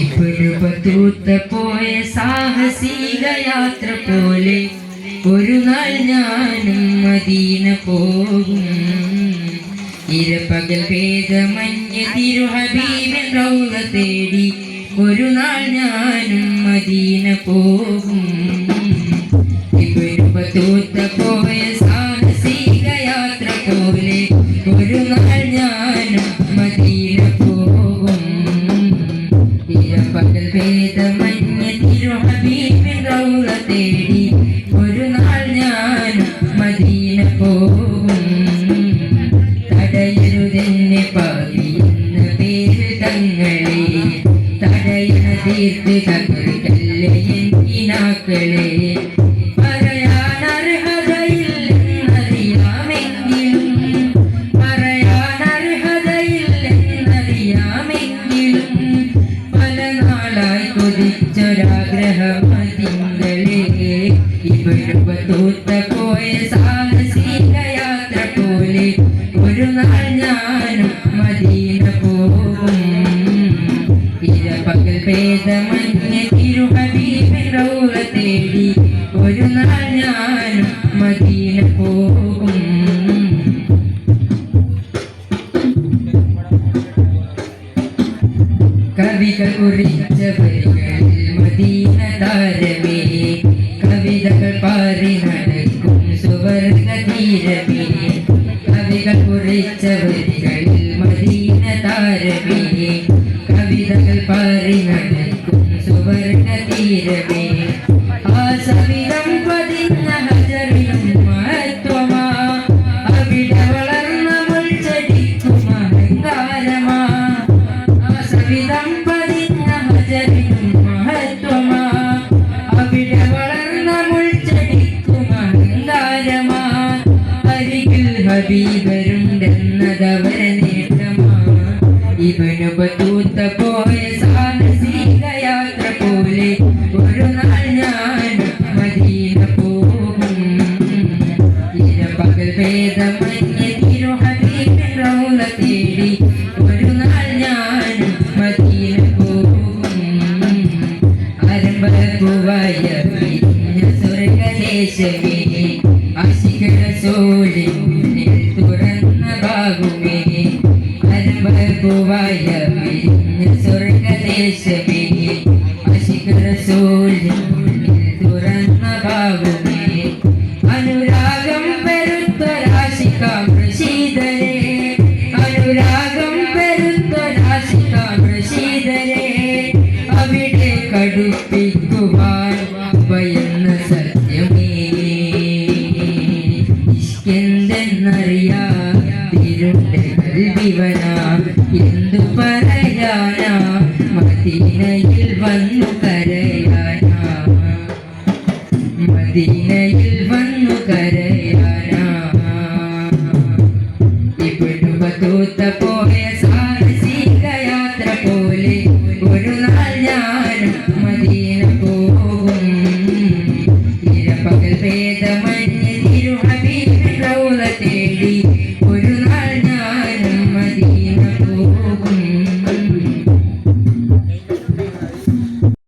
ഇപ്പൊരുപത്തൂത്ത പോയ സാഹസിക യാത്ര പോലെ ഒരു നാൾ ഞാനും മദീന പോകും. ഇരപ്പകൽ ഭേദമഞ്ഞ് തിരുഹബീബൻ റൗള തേടി ഒരു നാൾ ഞാനും മദീന പോകും. പാവിയെന്ന പേര് തങ്ങളെ തടയണ തീർത്ത് തകർക്കല്ലേ പല നാളായി കൊതിച്ചൊരാഗ്രഹമതിങ്ങളെ ഇവരുപത്തൂത്ത പോയ സാഹസിക യാത്ര പോലെ ഒരു തേടി ഒരു നാൾ ഞാനും മദീന പോകും. കവിത കുറിച്ച മദീന താരമേ കവിതകൾ പാറി നടക്കും സുവർണ തീരമേ കവികൾ കുറിച്ച മദീന താരമേ കവിതകൾ പാറി നടക്കും സുവർണ തീരമേ ഹബീബരുണ്ടെന്നതവരെ നേട്ടമാ ഇവനു ബത്തൂത്ത പോയ സാഹസിക യാത്ര പോലെ ഒരു നാൾ ഞാൻ മദീന പോകും. ഇരപകൽ ഭേദമഞ്ഞ തിരുഹബീബിൻ റൗള തേടി ഒരു നാൾ ഞാൻ മദീന പോകും. പിരിഞ്ഞ സ്വർഗദേശമേ ആശികര സോളിൽ ആരംഭക്കുവായ പിരിഞ്ഞ സ്വർഗദേശമേ ആശികര സോളിൽ തുറന്ന ഭാഗമേ അനുരാഗം പെരുത്തൊരാശിക്കാം പ്രശീതരെ അനുരാഗം പെരുത്തൊരാശിക്കാം പ്രശീതരെ അവിടെ കടുപ്പിക്കുവാൻ ഭയന്ന സത്യമേ ഇഷ്കെന്തെന്നറിയാ തിരുണ്ട് കൽവിവന എന്തു പറയാനാ മദീനയിൽ വന്നു കരയാനാ. മദീനയിൽ വന്നു കരയാനാ. ഇവിടുവ തൂത്ത പോയ